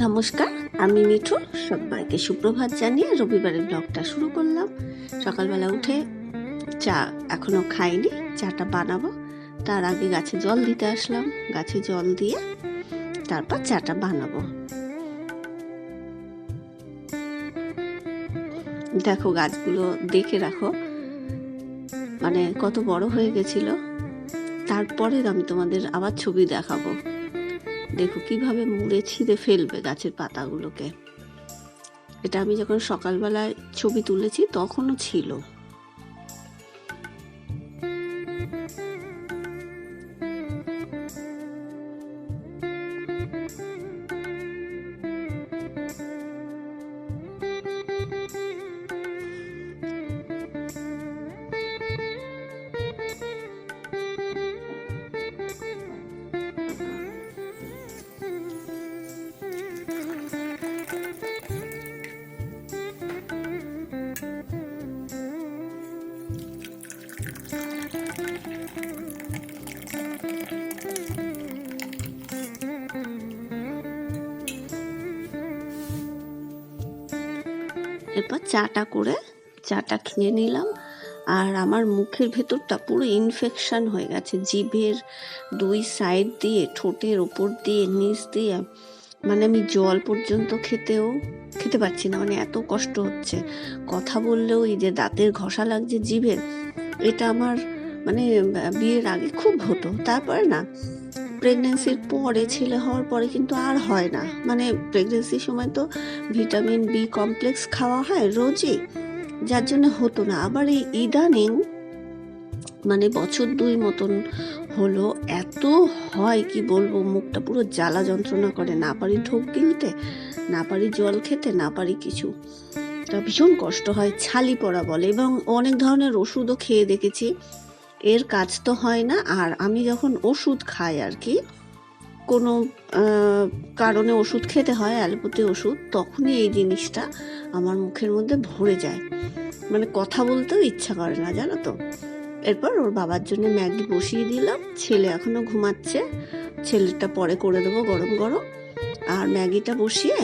নমস্কার, আমি মিঠু। সবাইকে সুপ্রভাত জানিয়ে রবিবারের ব্লগটা শুরু করলাম। সকালবেলা উঠে চা এখনও খাইনি, চাটা বানাবো। তার আগে গাছে জল দিতে আসলাম। গাছে জল দিয়ে তারপর চাটা বানাবো। দেখো গাছগুলো দেখে রাখো। মানে কত বড় হয়ে গেছিল। তারপরে আমি তোমাদের আবার ছবি দেখাবো। দেখো কীভাবে মুড়ে ছিঁড়ে ফেলবে গাছের পাতাগুলোকে। এটা আমি যখন সকালবেলায় ছবি তুলেছি তখনও ছিল। এরপর চাটা করে চাটা খেয়ে নিলাম। আর আমার মুখের ভেতরটা পুরো ইনফেকশন হয়ে গেছে। জিভের দুই সাইড দিয়ে, ঠোঁটের ওপর দিয়ে, নিচ দিয়ে। মানে আমি জল পর্যন্ত খেতেও, খেতে পারছি না। মানে এত কষ্ট হচ্ছে। কথা বললেও এই যে দাঁতের ঘষা লাগছে জিভের এটা আমার মানে বিয়ের আগে খুব হতো। তারপরে না প্রেগনেন্সির পরে ছেলে হওয়ার পরে কিন্তু আর হয় না। মানে প্রেগনেন্সির সময় তো ভিটামিন বি কমপ্লেক্স খাওয়া হয় রোজই, যার জন্য হতো না। আবার এই ইদানিং মানে বছর দুই মতন হলো, এত হয় কি বলব, মুখটা পুরো জ্বালা যন্ত্রণা করে। না পারি ঢোক গিলতে, না পারি জল খেতে, না পারি কিছু। তা ভীষণ কষ্ট হয়, ছালি পড়া বলে এবং অনেক ধরনের ওষুধও খেয়ে দেখেছি। এর কাজ তো হয় না, আর আমি যখন ওষুধ খাই আর কি, কোনো কারণে ওষুধ খেতে হয়, অ্যালোপ্যাথি ওষুধ, তখনই এই জিনিসটা আমার মুখের মধ্যে ভরে যায়। মানে কথা বলতেও ইচ্ছা করে না, জানো তো। এরপর ওর বাবার জন্য ম্যাগি বসিয়ে দিলাম, ছেলে এখনও ঘুমাচ্ছে, ছেলেটা পরে করে দেবো গরম গরম। আর ম্যাগিটা বসিয়ে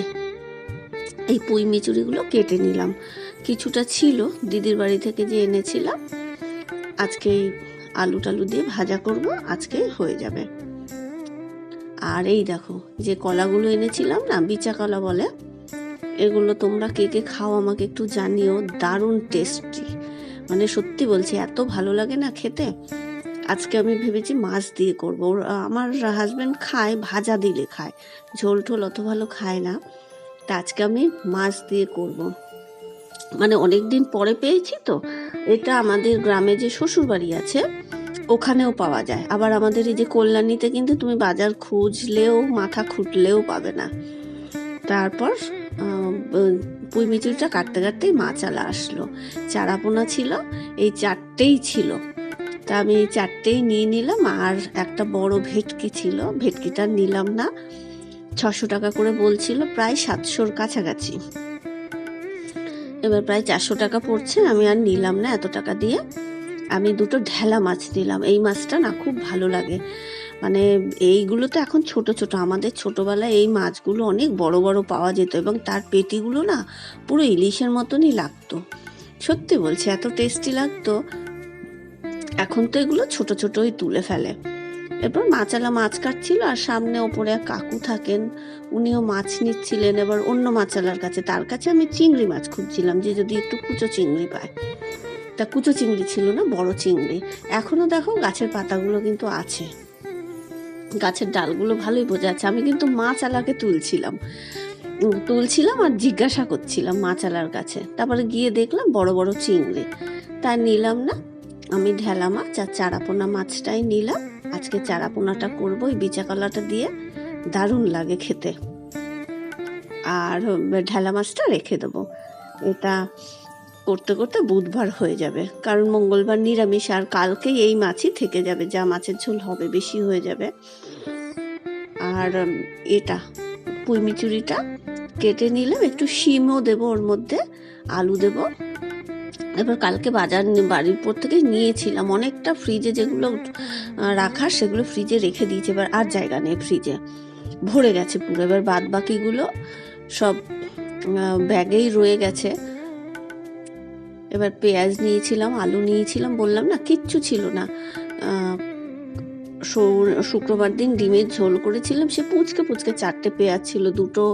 এই পুঁই মিচুরিগুলো কেটে নিলাম। কিছুটা ছিল, দিদির বাড়ি থেকে যে এনেছিলাম। আজকে এই আলু টালু দিয়ে ভাজা করব, আজকে হয়ে যাবে। আর এই দেখো, যে কলাগুলো এনেছিলাম না, বিচা কলা বলে, এগুলো তোমরা কে কে খাও আমাকে একটু জানিও, দারুণ টেস্টি। মানে সত্যি বলছি, এত ভালো লাগে না খেতে। আজকে আমি ভেবেছি মাছ দিয়ে করব। আমার হাজব্যান্ড খায়, ভাজা দিলে খায়। ঝোল টোল অত ভালো খায় না। তা আজকে আমি মাছ দিয়ে করব। মানে অনেক দিন পরে পেয়েছি তো। এটা আমাদের গ্রামে যে শ্বশুরবাড়ি আছে, ওখানেও পাওয়া যায়। আবার আমাদের এই যে কল্যাণীতে কিন্তু তুমি বাজার খুঁজলেও, মাথা খুঁটলেও পাবে না। তারপর পুঁই মিচুরিটা কাটতে কাটতেই মাছালা আসলো। চারাপোনা ছিল, এই চারটেই ছিল। তা আমি এই চারটেই নিয়ে নিলাম, আর একটা বড় ভেটকি ছিল। ভেটকিটা নিলাম না। ছশো টাকা করে বলছিল, প্রায় সাতশোর কাছাকাছি। এবার প্রায় চারশো টাকা পড়ছে, আমি আর নিলাম না এত টাকা দিয়ে। আমি দুটো ঢেলা মাছ নিলাম, এই মাছটা না খুব ভালো লাগে। মানে এইগুলো তো এখন ছোট ছোট, আমাদের ছোটবেলায় এই মাছগুলো অনেক বড় বড় পাওয়া যেত এবং তার পেটিগুলো না পুরো ইলিশের মতনই লাগতো। সত্যি বলছি, এত টেস্টি লাগতো। এখন তো এগুলো ছোট ছোটই তুলে ফেলে। এরপর মাছালা মাছ কাটছিল আর সামনে ওপরে কাকু থাকেন। উনিও মাছ নিচ্ছিলেন। এবার অন্য মাছালার কাছে, তার কাছে আমি চিংড়ি মাছ খুঁজছিলাম যে যদি একটু কুচো চিংড়ি পায়। তা কুচো চিংড়ি ছিল না, বড় চিংড়ি। এখনও দেখো গাছের পাতাগুলো কিন্তু আছে। গাছের ডালগুলো ভালোই বোঝা যাচ্ছে। আমি কিন্তু মাছ আলাকে তুলছিলাম তুলছিলাম আর জিজ্ঞাসা করছিলাম মাছ আলার কাছে। তারপরে গিয়ে দেখলাম বড় বড় চিংড়ি। তাই নিলাম না। আমি ঢেলা মাছ আর চারাপোনা মাছটাই নিলাম। আজকে চারাপোনাটা করব, এই বিচা কলাটা দিয়ে দারুণ লাগে খেতে। আর ঢেলা মাছটা রেখে দেবো। এটা করতে করতে বুধবার হয়ে যাবে, কারণ মঙ্গলবার নিরামিষ আর কালকে এই মাছই থেকে যাবে, যা মাছের ঝোল হবে, বেশি হয়ে যাবে। আর এটা, পুঁইমিচুরিটা কেটে নিলাম, একটু শিমও দেবো ওর মধ্যে, আলু দেবো। এবার কালকে বাজার বাড়ির পর থেকে নিয়েছিলাম। অনেকটা ফ্রিজে যেগুলো রাখার সেগুলো ফ্রিজে রেখে দিয়েছে। এবার আর জায়গা নেই ফ্রিজে ভরে গেছে পুরো। এবার বাদ বাকিগুলো সব ব্যাগেই রয়ে গেছে। এবার পেঁয়াজ নিয়েছিলাম, আলু নিয়েছিলাম। বললাম না, কিচ্ছু ছিল না। শুক্রবার দিন ডিমের ঝোল করেছিলাম। সে পুচকে পুচকে চারটে পেঁয়াজ ছিল। দুটো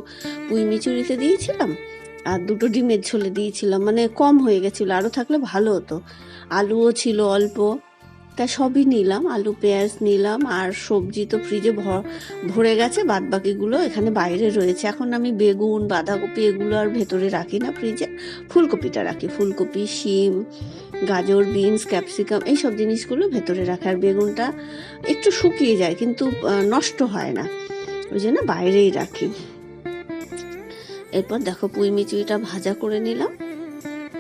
পুঁই মিচুরিতে দিয়েছিলাম। আর দুটো ডিমের ঝোলে দিয়েছিলাম মানে কম হয়ে গেছিল আরও থাকলে ভালো হতো। আলুও ছিল অল্প, তা সবই নিলাম, আলু, পেঁয়াজ নিলাম, আর সবজি তো ফ্রিজে ভর- গেছে বাদ বাকিগুলো এখানে বাইরে রয়েছে। এখন আমি বেগুন, বাঁধাকপি এগুলো আর ভেতরে রাখি না ফ্রিজে ফুলকপিটা রাখি, ফুলকপি, শিম, গাজর, বিনস, ক্যাপসিকাম এই সব জিনিসগুলো ভেতরে রাখি। আর বেগুনটা একটু শুকিয়ে যায়, কিন্তু নষ্ট হয় না। ওই জন্য বাইরেই রাখি। এরপর দেখো পুঁই মিচুরিটা ভাজা করে নিলাম।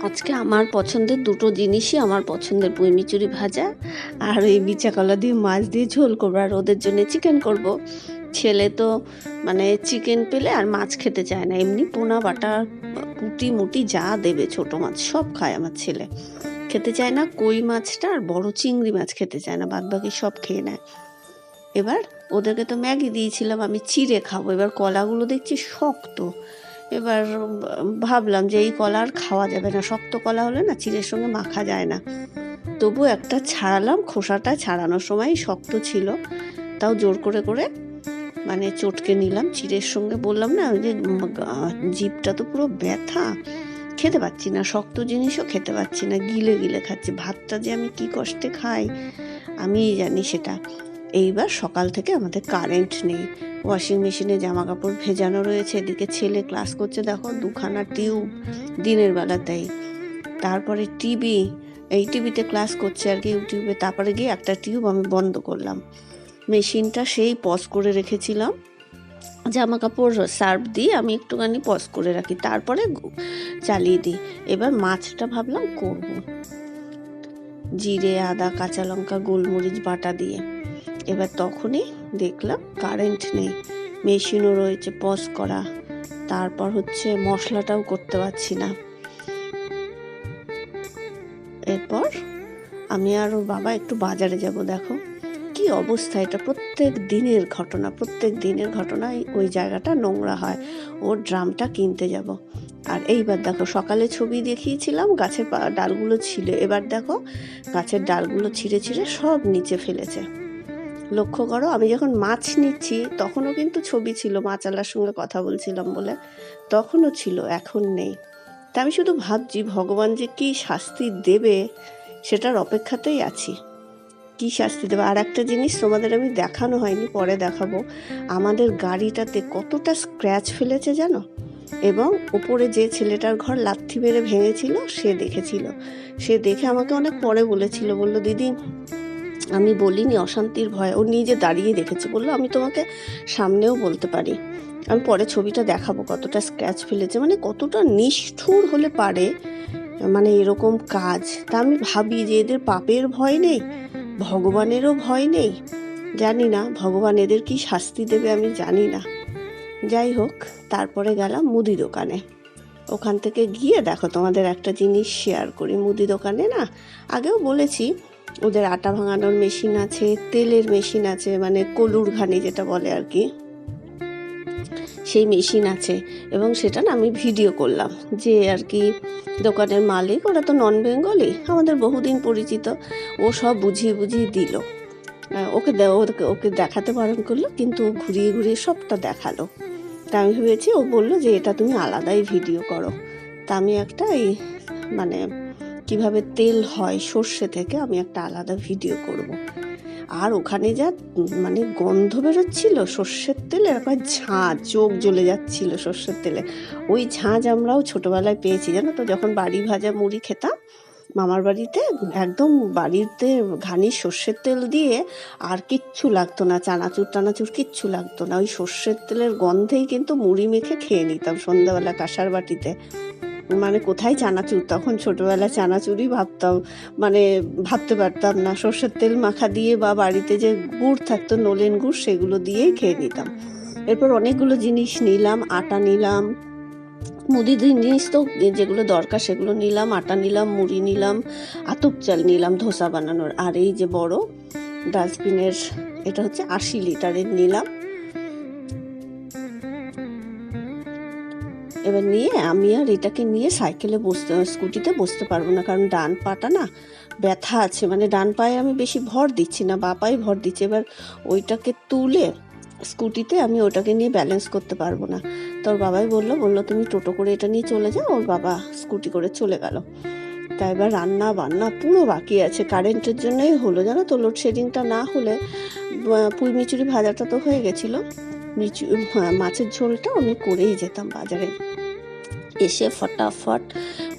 আজকে আমার পছন্দের দুটো জিনিসই আমার পছন্দের পুঁই মিচুরি ভাজা আর এই বিচা কলা দিয়ে মাছ দিয়ে ঝোল করব। আর ওদের জন্য চিকেন করব। ছেলে তো মানে চিকেন পেলে আর মাছ খেতে চায় না। এমনি পোনা, বাটা, পুটি, মুটি যা দেবে ছোট মাছ, সব খায় আমার ছেলে। খেতে চায় না কই মাছটা আর বড় চিংড়ি মাছ খেতে চায় না বাদ বাকি সব খেয়ে নেয়। এবার ওদেরকে তো ম্যাগি দিয়েছিলাম, আমি চিড়ে খাব। এবার কলাগুলো দেখছি শক্ত। এবার ভাবলাম যে এই কলা আর খাওয়া যাবে না। শক্ত কলা হলে না চিড়ের সঙ্গে মাখা যায় না। তবু একটা ছাড়ালাম খোসাটা ছাড়ানোর সময় শক্ত ছিল। তাও জোর করে করে মানে চটকে নিলাম। চিড়ের সঙ্গে বললাম না যে জিভটা তো পুরো ব্যথা। খেতে পাচ্ছি না শক্ত জিনিসও খেতে পাচ্ছি না গিলে গিলে খাচ্ছি। ভাতটা যে আমি কি কষ্টে খাই আমিই জানি সেটা। এইবার সকাল থেকে আমাদের কারেন্ট নেই। ওয়াশিং মেশিনে জামা কাপড় ভেজানো রয়েছে, এদিকে ছেলে ক্লাস করছে, দেখো দুখানা টিউব দিনের বেলাতেই তারপরে টিভি এই টিভিতে ক্লাস করছে আর কি ইউটিউবে। তারপরে গিয়ে একটা টিউব আমি বন্ধ করলাম। মেশিনটা সেই পজ করে রেখেছিলাম। জামা কাপড় সার্ফ দিয়ে আমি একটুখানি পজ করে রাখি, তারপরে চালিয়ে দিই। এবার মাছটা ভাবলাম করব। জিরে, আদা, কাঁচা লঙ্কা, গোলমরিচ, বাটা দিয়ে। এবার তখনই দেখলাম কারেন্ট নেই। মেশিনও রয়েছে পজ করা। তারপর হচ্ছে মশলাটাও করতে পারছি না। এরপর আমি আর বাবা একটু বাজারে যাব, দেখো। কি অবস্থা, এটা প্রত্যেক দিনের ঘটনা, প্রত্যেক দিনের ঘটনায় ওই জায়গাটা নোংরা হয়। ওর ড্রামটা কিনতে যাব। আর এইবার দেখো, সকালে ছবি দেখিয়েছিলাম, গাছের ডালগুলো ছিল। এবার দেখো, গাছের ডালগুলো ছিঁড়ে ছিঁড়ে সব নিচে ফেলেছে। লক্ষ্য করো, আমি যখন মাছ নিচ্ছি, তখনও কিন্তু ছবি ছিল মাছালার সঙ্গে কথা বলছিলাম বলে। তখনও ছিল, এখন নেই। তা আমি শুধু ভাবছি, ভগবান যে কি শাস্তি দেবে, সেটার অপেক্ষাতেই আছি। কি শাস্তি দেবে? আর একটা জিনিস তোমাদের আমি দেখানো হয়নি, পরে দেখাবো। আমাদের গাড়িটাতে কতটা স্ক্র্যাচ ফেলেছে জানো? এবং উপরে যে ছেলেটার ঘর লাথি মেরে ভেঙেছিল, সে দেখেছিল। সে দেখে আমাকে অনেক পরে বলেছিল, বলল, দিদি আমি বলিনি, অশান্তির ভয়। ও নিজে দাঁড়িয়ে দেখেছে, বলল, আমি তোমাকে সামনেও বলতে পারি। আমি পরে ছবিটা দেখাবো কতটা স্ক্র্যাচ ফেলেছে। মানে কতটা নিষ্ঠুর হলে পারে মানে এরকম কাজ। তা আমি ভাবি যে এদের পাপের ভয় নেই, ভগবানেরও ভয় নেই। জানি না, ভগবান এদের কি শাস্তি দেবে আমি জানি না। যাই হোক, তারপরে গেলাম মুদি দোকানে। ওখান থেকে গিয়ে দেখো, তোমাদের একটা জিনিস শেয়ার করি। মুদি দোকানে না, আগেও বলেছি ওদের আটা ভাঙানোর মেশিন আছে, তেলের মেশিন আছে মানে কলুর ঘানি যেটা বলে আর কি। সেই মেশিন আছে এবং সেটা না আমি ভিডিও করলাম যে আর কি দোকানের মালিক, ওরা তো নন বেঙ্গলি আমাদের বহুদিন পরিচিত, ও সব বুঝিয়ে বুঝিয়ে দিল। ওকে ওকে ওকে দেখাতে বারণ করল, কিন্তু ঘুরিয়ে ঘুরিয়ে সবটা দেখাল। তা আমি ভেবেছি ও বলল যে এটা তুমি আলাদাই ভিডিও করো। তা আমি একটা এই মানে কীভাবে তেল হয় সর্ষে থেকে আমি একটা আলাদা ভিডিও করব। আর ওখানে যা মানে গন্ধ বেরোচ্ছিল, সর্ষের তেলে একবার ঝাঁ চোখ জ্বলে যাচ্ছিল সর্ষের তেলে। ওই ঝাঁঝ আমরাও ছোটোবেলায় পেয়েছি, জানো তো? যখন বাড়ি ভাজা মুড়ি খেতাম, মামার বাড়িতে একদম বাড়িতে ঘানি সর্ষের তেল দিয়ে আর কিচ্ছু লাগতো না, চানাচুর টানাচুর কিচ্ছু লাগতো না। ওই সর্ষের তেলের গন্ধেই কিন্তু মুড়ি মেখে খেয়ে নিতাম সন্ধ্যাবেলা কাঁসার বাটিতে। মানে কোথায় চানাচুর? তখন ছোটবেলায় চানাচুরই ভাবতাম মানে ভাবতে পারতাম না। সর্ষের তেল মাখা দিয়ে বা বাড়িতে যে গুড় থাকতো, নলেন গুড়, সেগুলো দিয়েই খেয়ে নিতাম। এরপর অনেকগুলো জিনিস নিলাম, আটা নিলাম, মুদি জিনিস তো যেগুলো দরকার সেগুলো নিলাম, আটা নিলাম, মুড়ি নিলাম, আতপ চাল নিলাম, ধোসা বানানোর। আর এই যে বড় ডাস্টবিনের, এটা হচ্ছে আশি লিটারের নিলাম। এবার নিয়ে আমি আর এটাকে নিয়ে সাইকেলে বসতে, স্কুটিতে বসতে পারব না, কারণ ডান পাটা না ব্যথা আছে। মানে ডান পায়ে আমি বেশি ভর দিচ্ছি না, বা পায়ে ভর দিচ্ছি। এবার ওইটাকে তুলে স্কুটিতে আমি ওটাকে নিয়ে ব্যালেন্স করতে পারব না। তোর বাবাই বলল বলল, তুমি টোটো করে এটা নিয়ে চলে যাও, ওর বাবা স্কুটি করে চলে গেল। তা এবার রান্না বান্না পুরো বাকি আছে। কারেন্টের জন্যই হলো, জানো তো লোডশেডিংটা না হলে পুঁই মিচুরি ভাজাটা তো হয়ে গেছিল। মিচু মাছের ঝোলটা আমি করেই যেতাম বাজারে। এসে ফটাফট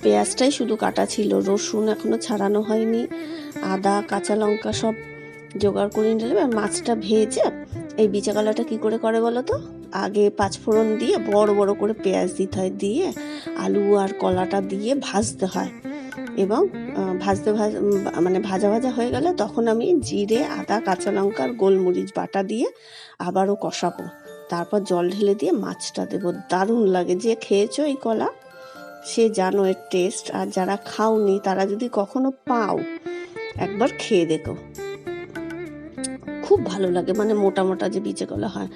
পেঁয়াজটাই শুধু কাটা ছিল। রসুন এখনও ছাড়ানো হয়নি। আদা, কাঁচা লঙ্কা সব জোগাড় করে নিলাম আর মাছটা ভেজে এই বিচাকালাটা কি করে করে বলো তো? আগে পাঁচফোড়ন দিয়ে বড় বড় করে পেঁয়াজ দিতে হয়। দিয়ে আলু আর কলাটা দিয়ে ভাজতে হয়। এবং ভাজতে ভাজ মানে ভাজা ভাজা হয়ে গেলে তখন আমি জিরে, আদা, কাঁচা লঙ্কা আর গোলমরিচ বাটা দিয়ে আবারও কষাবো। তারপর জল ঢেলে দিয়ে মাছটা দেবো। দারুণ লাগে। যে খেয়েছো এই কলা, সে জানো এর টেস্ট আর যারা খাওনি, তারা যদি কখনো পাও, একবার খেয়ে দেখো। খুব ভালো লাগে মানে মোটা মোটা যে বিচে কলা হয়।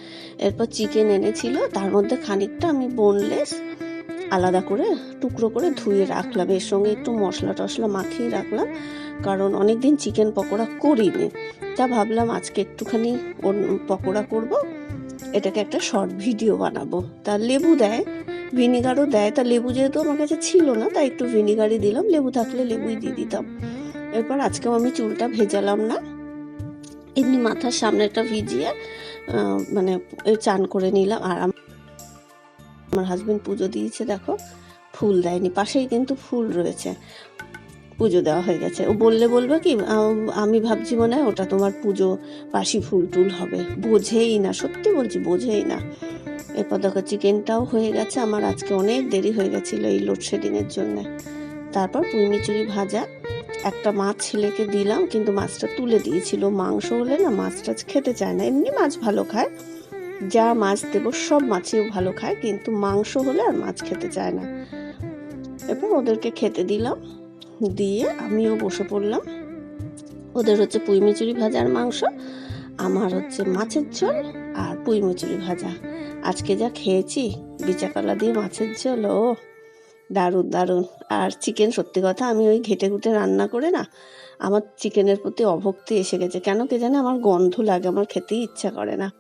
এরপর চিকেন এনেছিল, তার মধ্যে খানিকটা আমি বোনলেস আলাদা করে, টুকরো করে ধুয়ে রাখলাম। এর সঙ্গে একটু মশলা টশলা মাখিয়ে রাখলাম, কারণ অনেক দিন চিকেন পকোড়া করিনি। তা ভাবলাম আজকে একটুখানি পকোড়া করব। এটাকে একটা শর্ট ভিডিও বানাবো। তা লেবু দেয় ভিনিগারও দেয়। তা লেবু যেহেতু আমার কাছে ছিল না, তাই একটু ভিনিগারই দিলাম। লেবু থাকলে লেবুই দিয়ে দিতাম। এরপর আজকেও আমি চুলটা ভেজালাম না। এমনি মাথার সামনেটা ভিজিয়ে মানে চান করে নিলাম। আর আমার হাজবেন্ড পুজো দিয়েছে, দেখো। ফুল দেয়নি। পাশেই কিন্তু ফুল রয়েছে। পুজো দেওয়া হয়ে গেছে। ও বললে বলবে কি, আমি ভাবছি মনে হয় ওটা তোমার পুজো বাসি ফুল টুল হবে। বোঝেই না, সত্যি বলছি বোঝেই না। এরপর দেখো চিকেনটাও হয়ে গেছে, আমার আজকে অনেক দেরি হয়ে গেছিল এই লোডশেডিংয়ের জন্য। তারপর পুঁইমিচুরি ভাজা। একটা মাছ ছেলেকে দিলাম, কিন্তু মাছটা তুলে দিয়েছিল। মাংস হলে না মাছটা খেতে চায় না, এমনি মাছ ভালো খায়। যা মাছ দেবো, সব মাছই ভালো খায়, কিন্তু মাংস হলে আর মাছ খেতে চায় না। এরপর ওদেরকে খেতে দিলাম। দিয়ে আমিও বসে পড়লাম। ওদের হচ্ছে পুঁই মিচুরি ভাজার মাংস, আমার হচ্ছে মাছের ঝোল আর পুঁই মিচুরি ভাজা। আজকে যা খেয়েছি বিচাকলা দিয়ে মাছের ঝোল, ও দারুণ দারুণ। আর চিকেন সত্যি কথা, আমি ওই ঘেটে ঘুটে রান্না করে না, আমার চিকেনের প্রতি অভক্তি এসে গেছে। কেন কে জানে, আমার গন্ধ লাগে, আমার খেতেই ইচ্ছা করে না।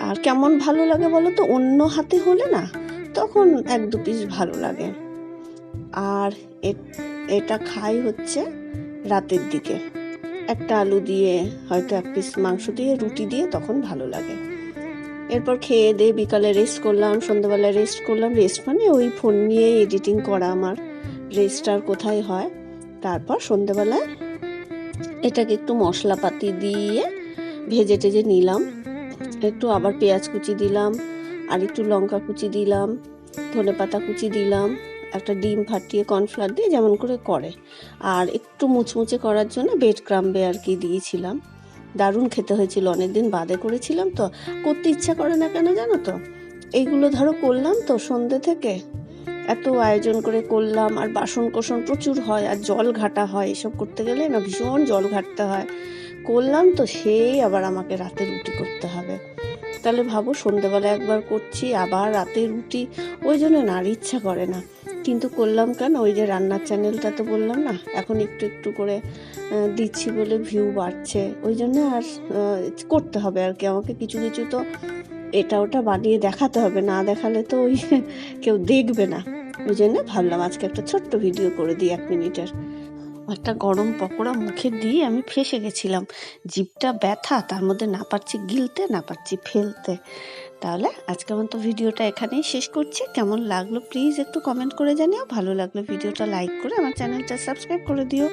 আর কেমন ভালো লাগে বলো তো, অন্য হাতে হলে না, তখন এক দু পিস ভালো লাগে। আর এটা খাই হচ্ছে রাতের দিকে। একটা আলু দিয়ে, হয়তো এক পিস মাংস দিয়ে, রুটি দিয়ে তখন ভালো লাগে। এরপর খেয়ে দিয়ে বিকালে রেস্ট করলাম, সন্ধ্যাবেলায় রেস্ট করলাম। রেস্ট মানে ওই ফোন নিয়ে এডিটিং করা আমার। রেস্ট আর কোথায় হয়? তারপর সন্ধ্যাবেলায় এটাকে একটু মশলাপাতি দিয়ে ভেজে টেজে নিলাম। একটু আবার পেঁয়াজ কুচি দিলাম, আর একটু লঙ্কা কুচি দিলাম ধনে পাতা কুচি দিলাম। একটা ডিম ফাটিয়ে কর্নফ্লাওয়ার দিয়ে যেমন করে করে। আর একটু মুচমুচে করার জন্য বেড ক্রাম্বে আর কি দিয়েছিলাম। দারুণ খেতে হয়েছিল, অনেকদিন বাদে করেছিলাম তো। করতে ইচ্ছা করে না কেন জানো তো? এইগুলো ধরো করলাম তো সন্ধ্যে থেকে। এত আয়োজন করে করলাম, আর বাসন কোসন প্রচুর হয়, আর জল ঘাটা হয়, এসব করতে গেলে না ভীষণ জল ঘাটতে হয়। করলাম তো সেই আবার আমাকে রাতে রুটি করতে হবে। তাহলে ভাবো সন্ধ্যেবেলা একবার করছি, আবার রাতে রুটি, ওই জন্য না আর ইচ্ছা করে না। কিন্তু করলাম কেন? ওই যে রান্নার চ্যানেলটা তো বললাম না? এখন একটু একটু করে দিচ্ছি বলে ভিউ বাড়ছে। ওই জন্য আর করতে হবে আর কি। আমাকে কিছু কিছু তো এটা ওটা বানিয়ে দেখাতে হবে। না দেখালে তো ওই কেউ দেখবে না। ওই জন্য ভাবলাম আজকে একটা ছোট্ট ভিডিও করে দিই এক মিনিটের। একটা গরম পকোড়া মুখে দিয়ে আমি ফেসে গেছিলাম। জিভটা ব্যথা, তার মধ্যে না পারছি গিলতে, না পারছি ফেলতে। তাহলে আজকে আমার তো ভিডিওটা এখানেই শেষ করছি। কেমন লাগল প্লিজ একটু কমেন্ট করে জানিও। ভালো লাগল ভিডিওটা লাইক করে আমার চ্যানেলটা সাবস্ক্রাইব করে দিও।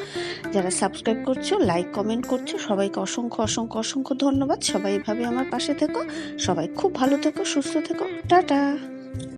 যারা সাবস্ক্রাইব করছ লাইক কমেন্ট করছ, সবাইকে অসংখ্য অসংখ্য অসংখ্য ধন্যবাদ। সবাই এভাবে আমার পাশে থেকো। সবাই খুব ভালো থেকো, সুস্থ থেকো। টাটা!